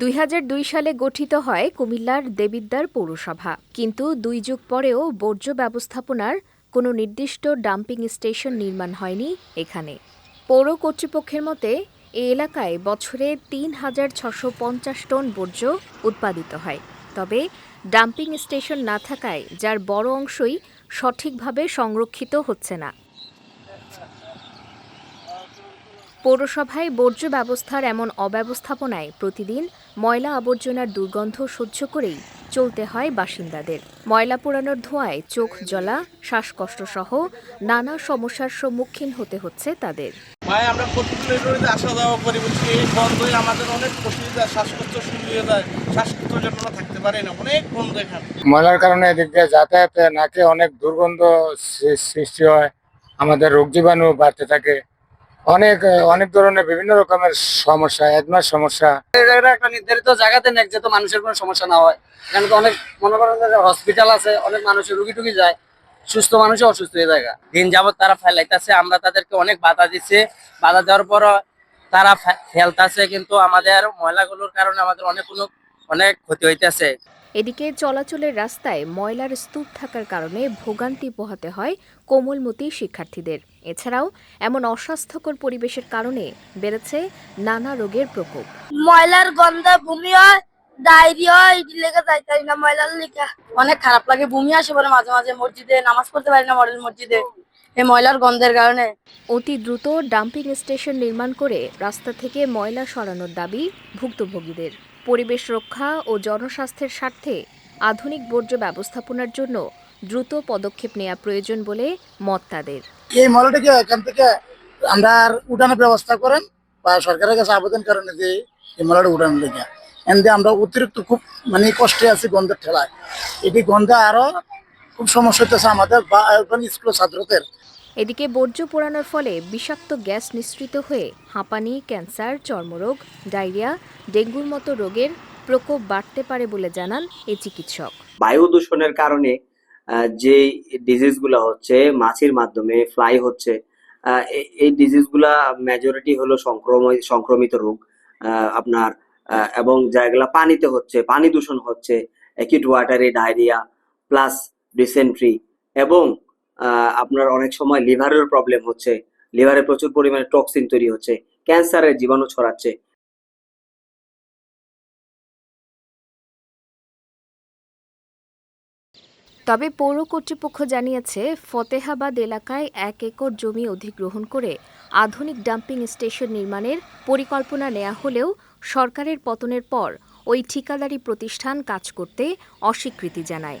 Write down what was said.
দুই হাজার দুই সালে গঠিত হয় কুমিল্লার দেবিদ্বার পৌরসভা। কিন্তু দুই যুগ পরেও বর্জ্য ব্যবস্থাপনার কোনো নির্দিষ্ট ডাম্পিং স্টেশন নির্মাণ হয়নি এখানে। পৌর কর্তৃপক্ষের মতে, এ এলাকায় বছরে তিন হাজার ছশো পঞ্চাশ টন বর্জ্য উৎপাদিত হয়। তবে ডাম্পিং স্টেশন না থাকায় যার বড় অংশই সঠিকভাবে সংরক্ষিত হচ্ছে না। পৌরসভায় বর্জ্য ব্যবস্থার এমন অব্যবস্থাপনায় প্রতিদিন ময়লা আবর্জনার দুর্গন্ধ সহ্য করেই চলতে হয় বাসিন্দাদের। ময়লা পোড়ানোর ধোঁয়ায় চোখ জ্বলা শ্বাসকষ্ট সহ নানা সমস্যার সম্মুখীন হতে হচ্ছে তাদের। ভাই আমরা প্রতিদিন রোডে আসা যাওয়া করি বলছি এই বন্ধই আমাদের অনেক অসুবিধা শ্বাসকষ্ট শুরু হয়ে যায় শ্বাসকষ্টের জন্য থাকতে পারি না অনেক বন্ধ এখানে ময়লার কারণে এদিক দিয়ে যাতায়াতে নাকে অনেক দুর্গন্ধ সৃষ্টি হয় আমাদের রোগ জীবাণু বাড়তে থাকে। অনেক অনেক ধরনের বিভিন্ন রকমের সমস্যা অ্যাজমার সমস্যা। একটা নির্ধারিত জায়গাতে নেক যাতে মানুষের কোনো সমস্যা না হয়। এখানে তো অনেক, মনে করেন হসপিটাল আছে, অনেক মানুষের রুগী টুগি যায়, সুস্থ মানুষও অসুস্থ হয়ে যায় দিন যাবত তারা ফেলাইতেছে, আমরা তাদেরকে অনেক বাধা দিচ্ছি বাধা দেওয়ার পর তারা ফেলতাছে, কিন্তু আমাদের ময়লাগুলোর কারণে আমাদের অনেক অনেক ক্ষতি হইতেছে। এদিকে চলাচলের রাস্তায় ময়লার স্তূপ থাকার কারণে ভোগান্তি পোহাতে হয় কোমলমতি শিক্ষার্থীদের। এছাড়াও এমন অস্বাস্থ্যকর পরিবেশের কারণে বেড়েছে নানা রোগের প্রকোপ। ময়লার গন্ধে ভূমি হয় ডায়রিয়া যাইতে না ময়লার লেখা অনেক খারাপ লাগে, বমি আসে পরে মাঝে মাঝে মসজিদে, নামাজ পড়তে পারি না মডেল মসজিদে। এই ময়লার গন্ধের কারণে। অতি দ্রুত ডাম্পিং স্টেশন নির্মাণ করে রাস্তা থেকে ময়লা সরানোর দাবি ভুক্তভোগীদের। পরিবেশ রক্ষা ও জনস্বাস্থ্যের স্বার্থে আধুনিক বর্জ্য ব্যবস্থাপনার জন্য দ্রুত পদক্ষেপ নেওয়া প্রয়োজন বলে মত তাদের। এই মলটাকে এখান থেকে আমরা আর উঠানোর ব্যবস্থা করেন বা সরকারের কাছে আবেদন করেন যে এই মলটা উঠানোর লেগে। এমনি আমরা অতিরিক্ত খুব মানে কষ্টে আছি গন্ধের ঠেলায়। এটি গন্ধে আরও খুব সমস্যা হতেছে আমাদের বা স্কুল ছাত্রদের। এদিকে বর্জ্য পোড়ানোর ফলে বিষাক্ত গ্যাস নিঃসৃত হয়ে হাঁপানি, ক্যান্সার, চর্মরোগ, ডায়রিয়া, ডেঙ্গুর মতো রোগের প্রকোপ বাড়তে পারে বলে জানান এই চিকিৎসক। বায়ু দূষণের কারণে যে ডিজিজগুলো হচ্ছে, মাছির মাধ্যমে ফ্লাই হচ্ছে এই ডিজিজগুলা মেজরিটি হলো সংক্রমিত সংক্রমিত রোগ আপনার এবং যেগুলা পানিতে হচ্ছে, পানি দূষণ হচ্ছে অ্যাকিউট ওয়াটারে ডায়রিয়া প্লাস ডিসেন্ট্রি এবং আপনার অনেক সময় লিভারের প্রবলেম হচ্ছে, লিভারে প্রচুর পরিমাণে টক্সিন তৈরি হচ্ছে, ক্যান্সারের জীবাণু ছড়াচ্ছে। তবে পৌর কর্তৃপক্ষ জানিয়েছে, ফতেহাবাদ এলাকায় এক একর জমি অধিগ্রহণ করে আধুনিক ডাম্পিং স্টেশন নির্মাণের পরিকল্পনা নেওয়া হলেও সরকারের পতনের পর ওই ঠিকাদারি প্রতিষ্ঠান কাজ করতে অস্বীকৃতি জানায়।